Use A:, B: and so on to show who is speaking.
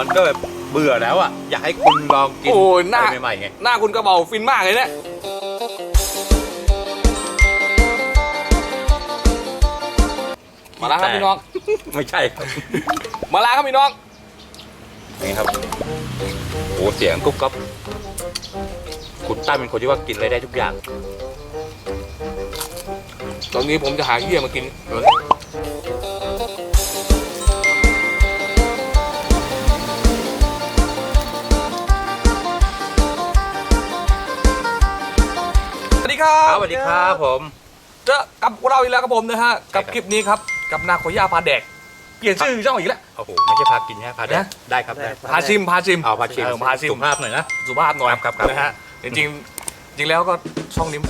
A: มันก็แบบเบื่อแล้วอะ อยากให้คุณลองกิน
B: โอ้ยหน้า
A: อะไรใหม่ๆไง
B: หน้าคุณกระเบาฟินมากเลยเนี่ย มาแล้วครับพี่น้อง
A: ไม่ใช่ครับ
B: มาแล้วครับพี่น้อง
A: นี่ครับโอ้เสียงกุ๊บก๊อบคุณตั้มเป็นคนที่ว่ากินอะไรได้ทุกอย่าง
B: ตอนนี้ผมจะหาเหี้ยมากินสวัส ครั
A: ครับบสวัสดีครับผม
B: เจอกับพวกเราอีกแล้วครับผมนะฮะกับ
A: ใช่ครับ
B: คลิปนี้ครับกับนาโคย่าพาแดกเปลี่ยนชื่อช่องอีกแล้ว
A: โอ้โหไม่ใช่พากินใช่ไหมพาได้
B: นะ
A: ได้ครับได้
B: พาชิมพาชิม
A: เอาพาชิม
B: เออพาชิม
A: สุภาพหน่อยนะ
B: สุภาพหน่อย
A: ครับครับ
B: นะฮะจริงๆจริงแล้วก็ช่องนี้